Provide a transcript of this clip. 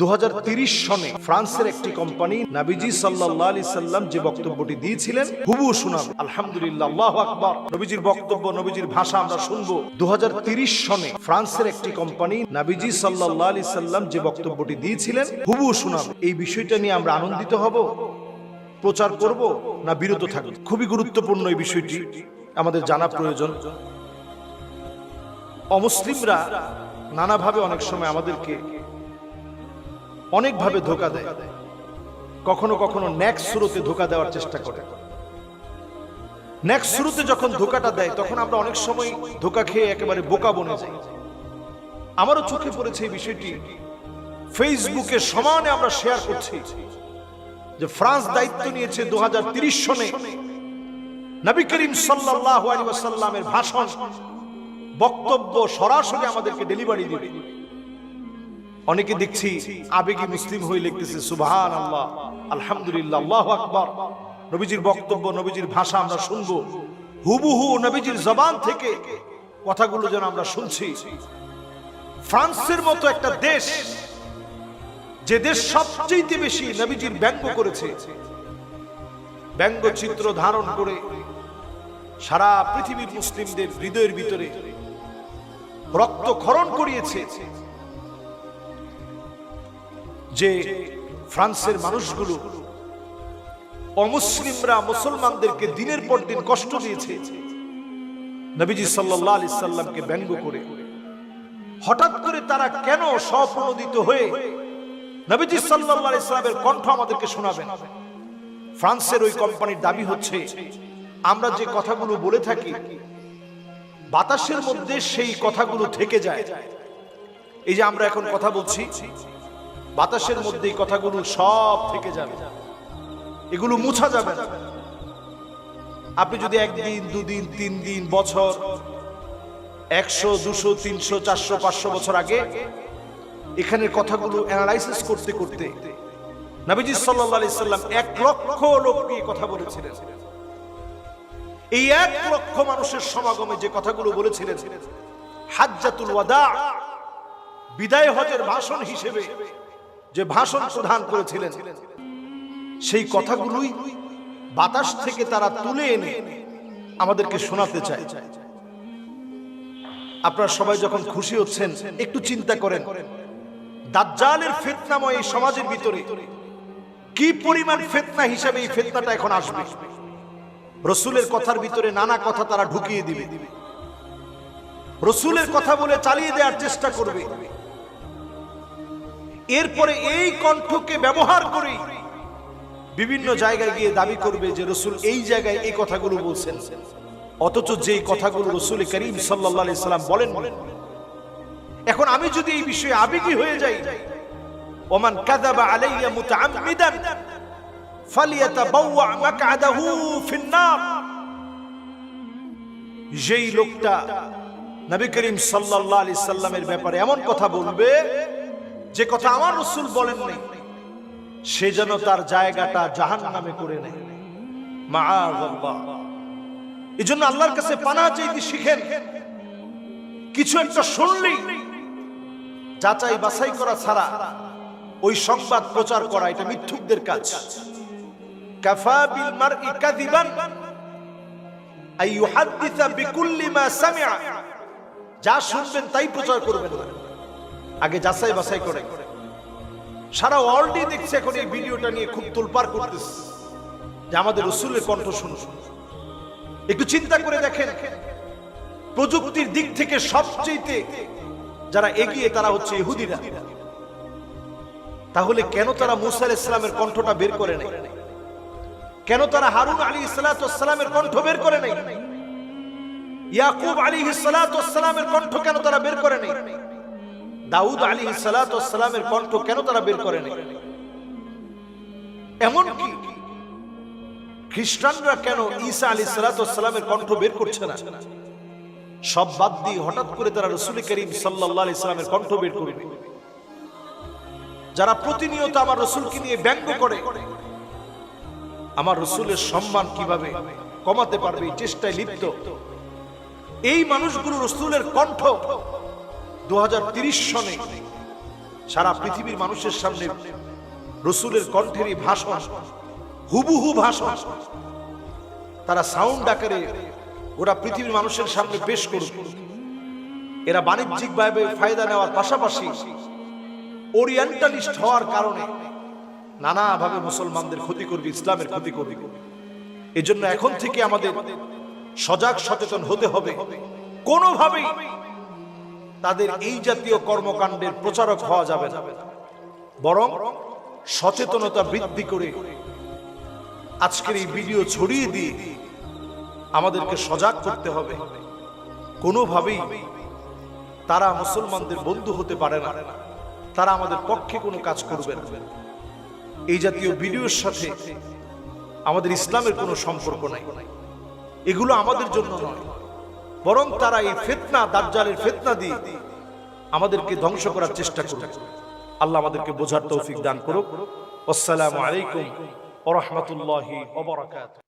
দু সনে ফ্রান্সের একটি কোম্পানি নাবিজি সাল্লাহ আলি সাল্লাম যে বক্তব্যটি দিয়েছিলেন হুবু শুনাম আলহামদুলিল্লাহ আকবর। নবীজির বক্তব্য, নবীজির ভাষা আমরা শুনব। দু সনে ফ্রান্সের একটি কোম্পানি নাবিজি সাল্লাহ আলি সাল্লাম যে বক্তব্যটি দিয়েছিলেন হুবু শুনাম এই বিষয়টা নিয়ে আমরা আনন্দিত হব, প্রচার করব না বিরত থাকব? খুবই গুরুত্বপূর্ণ এই বিষয়টি, আমাদের জানা প্রয়োজন। অমুসলিমরা নানাভাবে অনেক সময় আমাদেরকে অনেকভাবে ধোকা দেয়। কখনো কখনো ন্যাক শুরুতে ধোকা দেওয়ার চেষ্টা করে। ন্যাক শুরুতে যখন ধোকাটা দেয়, তখন আমরা অনেক সময় ধোকা খেয়ে একেবারে বোকা বনে যাই। আমারও চোখে পড়েছে এই বিষয়টি। ফেসবুকে সমানে আমরা শেয়ার করছি যে ফ্রান্স দায়িত্ব নিয়েছে দু সনে নবী করিম সাল্লাহ আলী ভাষণ, বক্তব্য সরাসরি আমাদেরকে ডেলিভারি দিবে। অনেকে দেখছি আবেগী মুসলিম হয়ে লিখতেছে সুবহান আল্লাহ আলহামদুলিল্লাহ, আল্লাহ আকবার। নবীজির বক্তব্য, নবীজির ভাষা আমরা শুনব। হুবুহু নবীজির জবান থেকে কথাগুলো যেন আমরা শুনছি। ফ্রান্সের মতো একটা দেশ, যে দেশ সবচেয়ে বেশি নবীজির ব্যঙ্গ করেছে, ব্যঙ্গ চিত্র ধারণ করে সারা পৃথিবীর মুসলিমদের হৃদয়ের ভিতরে রক্তক্ষরণ করিয়েছে। যে ফ্রান্সের মানুষগুলো অমুসলিমরা মুসলমানদেরকে দিনের পর দিন কষ্ট দিয়েছে। নবীজি সাল্লাহ আলি সাল্লামকে ব্যঙ্গ করে। হঠাৎ করে তারা কেন স্বপ্রণোদিত হয়ে নবীজি সাল্লাহ আলি সাল্লামের কণ্ঠ আমাদেরকে শোনাবেন? ফ্রান্সের ওই কোম্পানির দাবি হচ্ছে, আমরা যে কথাগুলো বলে থাকি, বাতাসের মধ্যে সেই কথাগুলো থেকে যায়। এই যে আমরা এখন কথা বলছি বাতাসের মধ্যে এই কথাগুলো সব থেকে যাবে। এগুলো মুছা যাবে না। আপনি যদি একদিন, দুদিন তিন দিন বছর, একশো, দুশো, তিনশো, চারশো, পাঁচশো বছর আগে এখানে কথাগুলো অ্যানালাইসিস করতে করতে নবীজি সাল্লাহ সাল্লাম এক লক্ষ লোক নিয়ে কথা বলেছিলেন। এই এক লক্ষ মানুষের সমাগমে যে কথাগুলো বলেছিলেন, হাজ্জাতুল ওয়াদা, বিদায় হজের ভাষণ হিসেবে যে ভাষণ প্রদান করেছিলেন, সেই কথাগুলোই বাতাস থেকে তারা তুলে এনে আমাদেরকে শোনাতে চায়। আপনারা সবাই যখন খুশি হচ্ছেন, একটু চিন্তা করেন, দাজ্জালের ফেতনাময় এই সমাজের ভিতরে কি পরিমাণ ফেতনা হিসাবে এই ফেতনাটা এখন আসবে? রসুলের কথার ভিতরে নানা কথা তারা ঢুকিয়ে দিবে। রসুলের কথা বলে চালিয়ে দেওয়ার চেষ্টা করবে। এরপরে এই কণ্ঠকে ব্যবহার করে বিভিন্ন জায়গায় গিয়ে দাবি করবে যে রসুল এই জায়গায় এই কথাগুলো বলছেন। অথচ যেই কথাগুলো রসুল করিম সাল্লাহ সাল্লাম বলেন এখন আমি যদি এই বিষয়ে আবেগী হয়ে যাই, ওমান কাদাবা আলাইয়া মুতাআম্মিদান ফালিয়াতাবাওয়া মাকআদাহু ফিন্নার। যেই লোকটা নবী করিম সাল্লাল্লাহু আলাইহি সাল্লামের ব্যাপারে এমন কথা বলবে যে কথা আমার রসুল বলেন নাই সে যেন তার জায়গাটা জাহান নামে করে নেয়। এই জন্য আল্লাহর কাছে পানা চাইতে শিখেন, কিছু একটা শুনলেই যাচাই বাছাই করা ছাড়া ওই সংবাদ প্রচার করা, এটা মিথ্যুকদের কাজ। কাফা বিল মারই কাযিবান আই ইউহাদ্দিসা বিকুল্লি মা সামিআ। যা শুনবেন তাই প্রচার করবেন। না আগে যাচাই বাছাই করে। সারা ওয়ার্ল্ডই দেখছে এখন এই ভিডিওটা নিয়ে খুব তোলপার করতেছে। যে আমাদের রসুলের কণ্ঠ শুনো একটু চিন্তা করে দেখেন, প্রযুক্তির দিক থেকে সবচেয়ে যারা এগিয়ে তারা হচ্ছে ইহুদিরা। তাহলে কেন তারা মুসাল ইসলামের কণ্ঠটা বের করে নেই? কেন তারা হারুন আলী ইসলাতামের কণ্ঠ বের করে নেই? ইয়াকুব আলী ইসলাতামের কণ্ঠ কেন তারা বের করে নেই? দাউদ আলী সালামের কণ্ঠ কেন তারা বের করে নেই? এমন কি? খ্রিস্টানরা কেন ঈসা আলী সালামের কণ্ঠ বের করছে না? সব বাদ দিয়ে হঠাৎ করে তারা রসুল করিম সাল্লাহ কণ্ঠ বের করবে যারা প্রতিনিয়ত আমার রসুলকে নিয়ে ব্যঙ্গ করে, আমার রসুলের সম্মান কীভাবে কমাতে পারবে চেষ্টায় লিপ্ত? এই মানুষগুলো রসুলের কণ্ঠ দু সনে সারা পৃথিবীর মানুষের সামনে রসুলের কণ্ঠেরই ভাষণ, হুবুহু ভাষণ, তারা সাউন্ড আকারে ওরা পৃথিবীর মানুষের সামনে পেশ করবে। এরা বাণিজ্যিকভাবে ফায়দা নেওয়ার পাশাপাশি ওরিয়েন্টালিস্ট হওয়ার কারণে নানাভাবে মুসলমানদের ক্ষতি করবে, ইসলামের ক্ষতি করবে। এজন্য এখন থেকে আমাদের সজাগ সচেতন হতে হবে। কোনোভাবেই তাদের এই জাতীয় কর্মকাণ্ডের প্রচারক হওয়া যাবে না। বরং সচেতনতা বৃদ্ধি করে আজকের এই ভিডিও ছড়িয়ে দিয়ে আমাদেরকে সজাগ করতে হবে। কোনোভাবেই তারা মুসলমানদের বন্ধু হতে পারে না। তারা আমাদের পক্ষে কোনো কাজ করবে না। এই জাতীয় ভিডিওর সাথে আমাদের ইসলামের কোনো সম্পর্ক নাই। এগুলো আমাদের জন্য নয়। বরং তারা এই ফেতনা, দাজ্জালের ফেতনা দিয়ে আমাদেরকে ধ্বংস করার চেষ্টা করবে আল্লাহ আমাদেরকে বোঝার তৌফিক দান করুক। আসসালামু আলাইকুম ওয়া রাহমাতুল্লাহি ওয়া বারাকাতুহু।